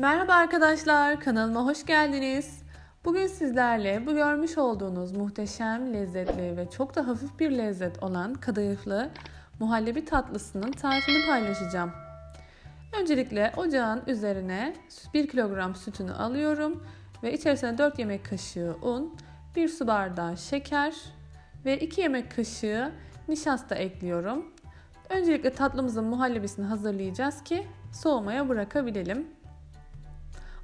Merhaba arkadaşlar, kanalıma hoş geldiniz. Bugün sizlerle bu görmüş olduğunuz muhteşem, lezzetli ve çok da hafif bir lezzet olan kadayıflı muhallebi tatlısının tarifini paylaşacağım. Öncelikle ocağın üzerine 1 kilogram sütünü alıyorum ve içerisine 4 yemek kaşığı un, 1 su bardağı şeker ve 2 yemek kaşığı nişasta ekliyorum. Öncelikle tatlımızın muhallebisini hazırlayacağız ki soğumaya bırakabilelim.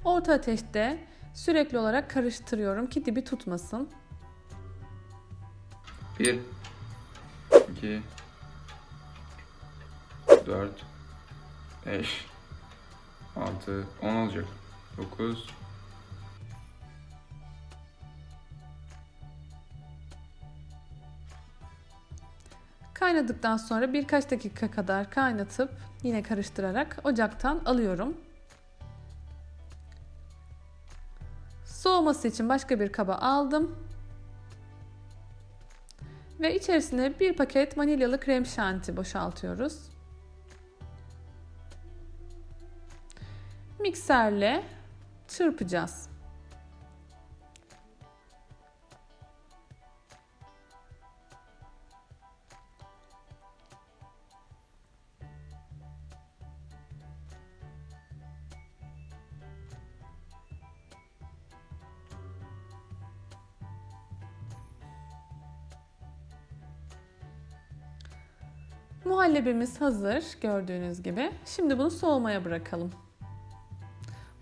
Orta ateşte sürekli olarak karıştırıyorum ki dibi tutmasın. 1 2 4 5 6 10 olacak. 9 Kaynadıktan sonra birkaç dakika kadar kaynatıp yine karıştırarak ocaktan alıyorum. Soğuması için başka bir kaba aldım. Ve içerisine bir paket vanilyalı krem şanti boşaltıyoruz. Mikserle çırpacağız. Muhallebimiz hazır gördüğünüz gibi. Şimdi bunu soğumaya bırakalım.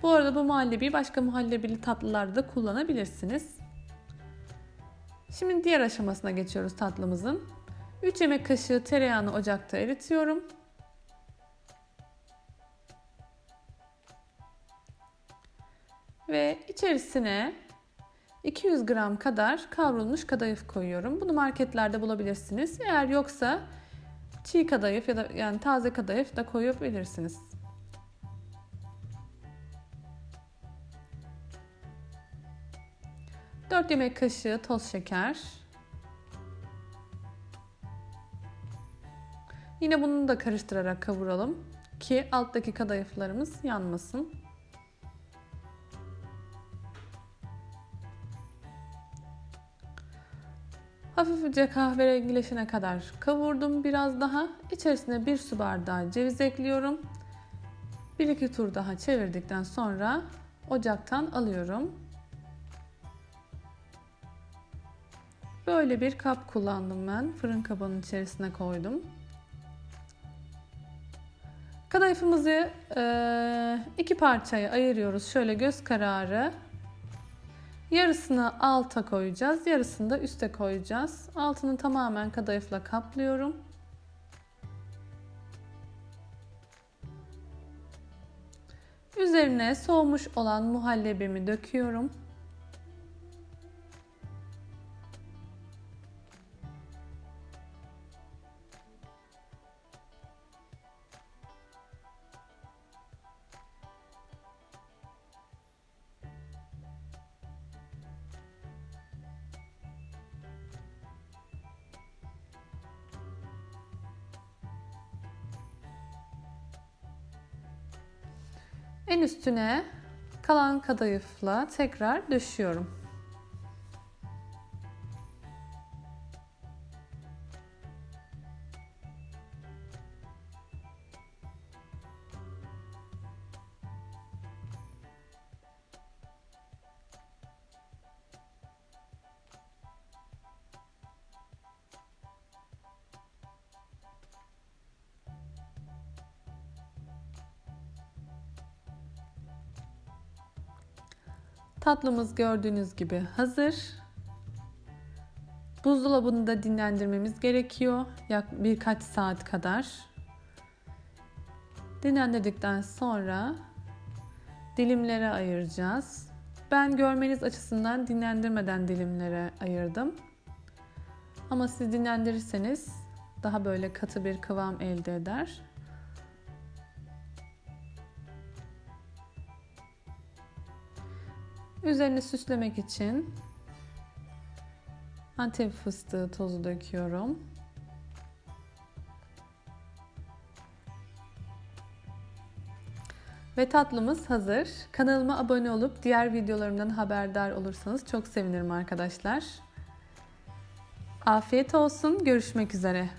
Bu arada bu muhallebiyi başka muhallebili tatlılarda da kullanabilirsiniz. Şimdi diğer aşamasına geçiyoruz tatlımızın. 3 yemek kaşığı tereyağını ocakta eritiyorum. Ve içerisine 200 gram kadar kavrulmuş kadayıf koyuyorum. Bunu marketlerde bulabilirsiniz. Eğer yoksa çiğ kadayıf ya da yani taze kadayıf da koyabilirsiniz. Dört yemek kaşığı toz şeker. Yine bunu da karıştırarak kavuralım ki alttaki kadayıflarımız yanmasın. Hafifçe kahverengileşene kadar kavurdum biraz daha. İçerisine bir su bardağı ceviz ekliyorum. Bir iki tur daha çevirdikten sonra ocaktan alıyorum. Böyle bir kap kullandım ben. Fırın kabının içerisine koydum. Kadayıfımızı iki parçaya ayırıyoruz. Şöyle göz kararı Yarısını alta koyacağız, yarısını da üste koyacağız. Altını tamamen kadayıfla kaplıyorum. Üzerine soğumuş olan muhallebimi döküyorum. En üstüne kalan kadayıfla tekrar döşüyorum. Tatlımız gördüğünüz gibi hazır. Buzdolabında dinlendirmemiz gerekiyor. Yak birkaç saat kadar. Dinlendirdikten sonra dilimlere ayıracağız. Ben görmeniz açısından dinlendirmeden dilimlere ayırdım. Ama siz dinlendirirseniz daha böyle katı bir kıvam elde eder. Üzerini süslemek için antep fıstığı tozu döküyorum. Ve tatlımız hazır. Kanalıma abone olup diğer videolarımdan haberdar olursanız çok sevinirim arkadaşlar. Afiyet olsun. Görüşmek üzere.